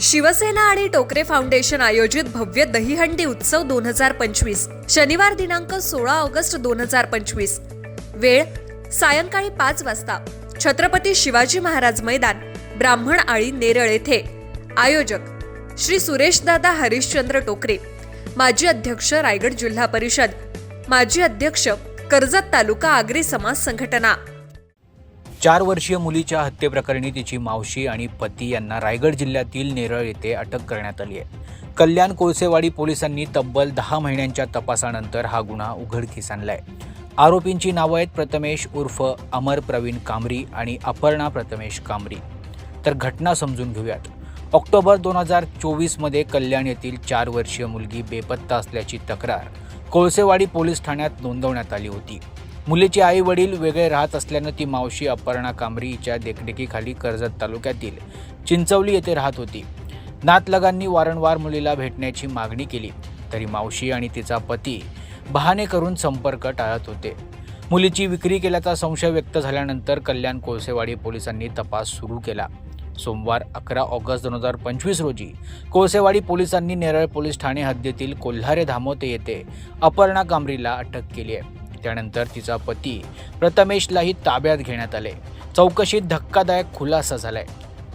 शिवसेना आणि टोकरे फाउंडेशन आयोजित भव्य दहीहंडी उत्सव दोन हजार पंचवीस शनिवार दिनांक सोळा ऑगस्ट दोन हजार पंचवीस. वेळ सायंकाळी पाच वाजता छत्रपती शिवाजी महाराज मैदान ब्राह्मण आळी नेरळ येथे. आयोजक श्री सुरेशदादा हरिश्चंद्र टोकरे माजी अध्यक्ष रायगड जिल्हा परिषद माजी अध्यक्ष कर्जत तालुका आगरी समाज संघटना. चार वर्षीय मुलीच्या हत्येप्रकरणी तिची मावशी आणि पती यांना रायगड जिल्ह्यातील नेरळ येथे अटक करण्यात आली आहे. कल्याण कोळसेवाडी पोलिसांनी तब्बल दहा महिन्यांच्या तपासानंतर हा गुन्हा उघडकीस आणलाय. आरोपींची नावं आहेत प्रथमेश उर्फ अमर प्रवीण कामरी आणि अपर्णा प्रथमेश कामरी तर घटना समजून घेऊयात. ऑक्टोबर दोन हजार चोवीसमध्ये कल्याण येथील चार वर्षीय मुलगी बेपत्ता असल्याची तक्रार कोळसेवाडी पोलीस ठाण्यात नोंदवण्यात आली होती. मुलीचे आई वडील वेगळे राहत असल्यानं ती मावशी अपर्णा कामरीच्या देखरेखीखाली कर्जत तालुक्यातील चिंचवली येथे राहत होती. नातलगांनी वारंवार मुलीला भेटण्याची मागणी केली तरी मावशी आणि तिचा पती बहाणे करून संपर्क टाळत होते. मुलीची विक्री केल्याचा संशय व्यक्त झाल्यानंतर कल्याण कोळसेवाडी पोलिसांनी तपास सुरू केला. सोमवार अकरा ऑगस्ट दोन हजार पंचवीस रोजी कोळसेवाडी पोलिसांनी नेरळ पोलीस ठाणे हद्दीतील कोल्हारे धामोते येथे अपर्णा कांबरीला अटक केली आहे. त्यानंतर तिचा पती प्रथमेशलाही ताब्यात घेण्यात आले. चौकशीत धक्कादायक खुलासा झालाय.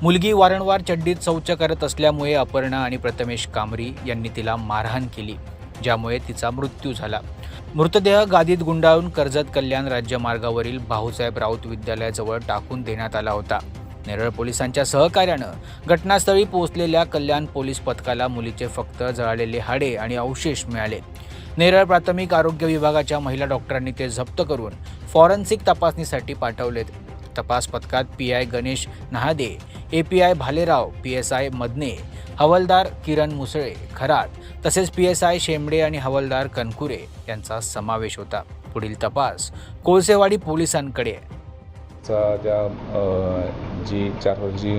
मुलगी वारंवार चड्डीत शौच करत असल्यामुळे अपर्णा आणि प्रथमेश कांबरी यांनी तिला मारहाण केली ज्यामुळे तिचा मृत्यू झाला. मृतदेह गादीत गुंडाळून कर्जत कल्याण राज्यमार्गावरील भाऊसाहेब राऊत विद्यालयाजवळ टाकून देण्यात आला होता. नेरळ पोलिसांच्या सहकार्यानं घटनास्थळी पोहोचलेल्या कल्याण पोलीस पथकाला मुलीचे फक्त जळालेले हाडे आणि अवशेष मिळाले. नेरळ प्राथमिक आरोग्य विभागाच्या महिला डॉक्टरांनी ते जप्त करून फॉरेन्सिक तपासणीसाठी पाठवलेत तपास पथकात P I Ganesh Nahade A P I Bhalerao P S I Madane हवालदार किरण मुसळे खरात तसेच पी एस आय शेंबडे आणि हवालदार कनकुरे यांचा समावेश होता पुढील तपास कोळसेवाडी पोलिसांकडे आहे. ज्या जी चार वर्षाची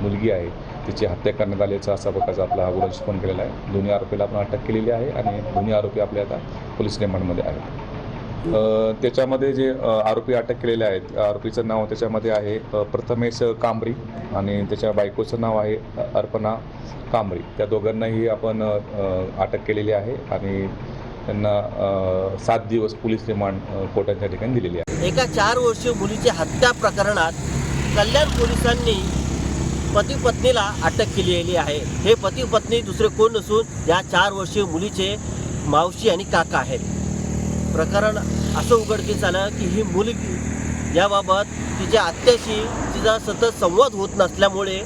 मुलगी आहे तिची हत्या करण्यात आल्याचा असा प्रकारचा आपला हा गुन्हा फोन केलेला आहे. दोन्ही आरोपीला आपण अटक केलेली आहे आणि दोन्ही आरोपी आपल्या आता पोलीस रिमांडमध्ये आहेत. त्याच्यामध्ये जे आरोपी अटक केलेले आहेत आरोपीचं नाव त्याच्यामध्ये आहे प्रथमेश कांबरी आणि त्याच्या बायकोचं नाव आहे अर्पणा कांबरी. त्या दोघांनाही आपण अटक केलेली आहे आणि त्यांना सात दिवस पोलीस रिमांड कोर्टाच्या ठिकाणी दिलेली आहे. एका चार वर्षीय मुलीच्या हत्या प्रकरणात कल्याण पोलिसांनी पती पत्नीला अटक केलेली आहे. हे पती पत्नी दुसरे कोण नसून या चार वर्षीय मुलीचे मावशी आणि काका आहेत. प्रकरण असं उघडकीस आलं की ही मुलगी याबाबत तिच्या आत्याशी तिचा सतत संवाद होत नसल्यामुळे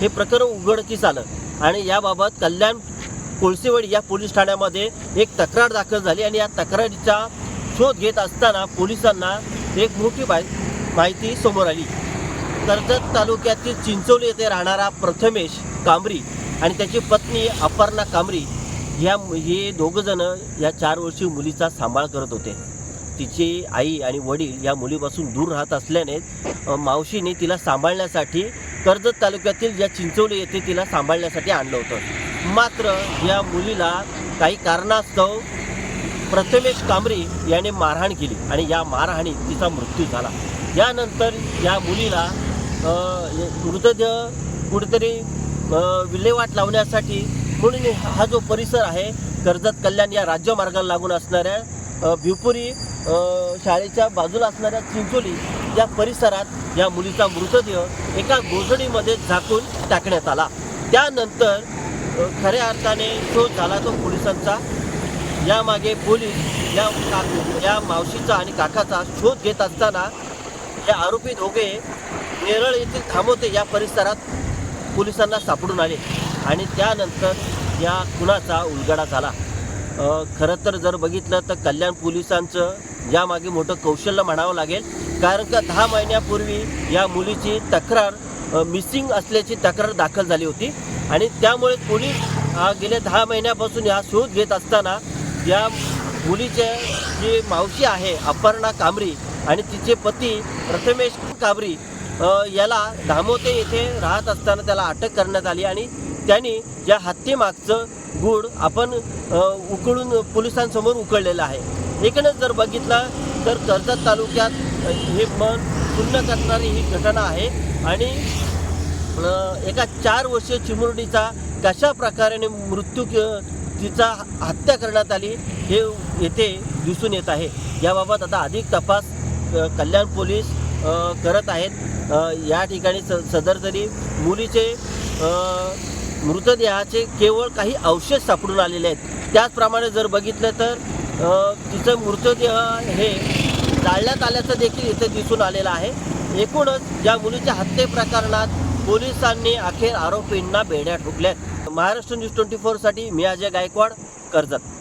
हे प्रकरण उघडकीस आलं. आणि याबाबत कल्याण कोळसेवाडी या पोलीस ठाण्यामध्ये एक तक्रार दाखल झाली आणि या तक्रारीचा शोध घेत असताना पोलिसांना एक मोठी बाय माहिती समोर आली. कर्जत तालुक्यातील चिंचोली येथे राहणारा प्रथमेश कांबरी आणि त्याची पत्नी अपर्णा कांबरी या हे दोघंजणं या चार वर्षी मुलीचा सांभाळ करत होते. तिची आई आणि वडील या मुलीपासून दूर राहत असल्याने मावशीने तिला सांभाळण्यासाठी कर्जत तालुक्यातील या चिंचोली येथे तिला सांभाळण्यासाठी आणलं होतं. मात्र या मुलीला काही कारणास्तव प्रथमेश कांबरी याने मारहाण केली आणि या मारहाणीत तिचा मृत्यू झाला. यानंतर या मुलीला मृतदेह कुठेतरी विल्हेवाट लावण्यासाठी म्हणून हा जो परिसर आहे कर्जत कल्याण या राज्यमार्गाला लागून असणाऱ्या भिवपुरी शाळेच्या बाजूला असणाऱ्या चिंचोली या परिसरात या मुलीचा मृतदेह एका गोजडीमध्ये झाकून टाकण्यात आला. त्यानंतर खऱ्या अर्थाने शोध झाला तो पोलिसांचा. यामागे पोलीस या का या मावशीचा आणि काकाचा शोध घेत असताना हे आरोपी दोघे नेरळ येथील थांबवते या परिसरात पोलिसांना सापडून आले आणि त्यानंतर या खुनाचा उलगडा झाला. खरं तर जर बघितलं तर कल्याण पोलिसांचं यामागे मोठं कौशल्य म्हणावं लागेल. कारण का दहा महिन्यापूर्वी या मुलीची तक्रार मिसिंग असल्याची तक्रार दाखल झाली होती. आणि त्यामुळे पोलीस गेल्या दहा महिन्यापासून हा शोध घेत असताना या मुलीचे जी मावशी आहे अपर्णा कांबरी आणि तिचे पती प्रथमेश काबरी याला धामोते येथे राहत असताना त्याला अटक करण्यात आली आणि त्यांनी या हत्येमागचं गूढ आपण उकळून पोलिसांसमोर उकळलेलं आहे. एकूणच जर बघितलं तर कर्जत तालुक्यात हे मन पूर्ण करणारी ही घटना आहे आणि एका चार वर्षीय चिमुरडीचा कशा प्रकारे मृत्यू तिचा हत्या करण्यात आली हे येथे दिसून येत आहे. याबाबत आता अधिक तपास कल्याण पोलीस करत आहेत. या ठिकाणी स सदर तरी मुलीचे मृतदेहाचे केवळ काही अवशेष सापडून आलेले आहेत. त्याचप्रमाणे जर बघितलं तर तिचं मृतदेह हे जाळण्यात आल्याचं देखील इथे दिसून आलेलं आहे. एकूणच या मुलीच्या हत्ये प्रकरणात पोलिसांनी अखेर आरोपींना बेड्या ठोकल्यात. महाराष्ट्र न्यूज ट्वेंटी फोरसाठी मी अजय गायकवाड कर्जत.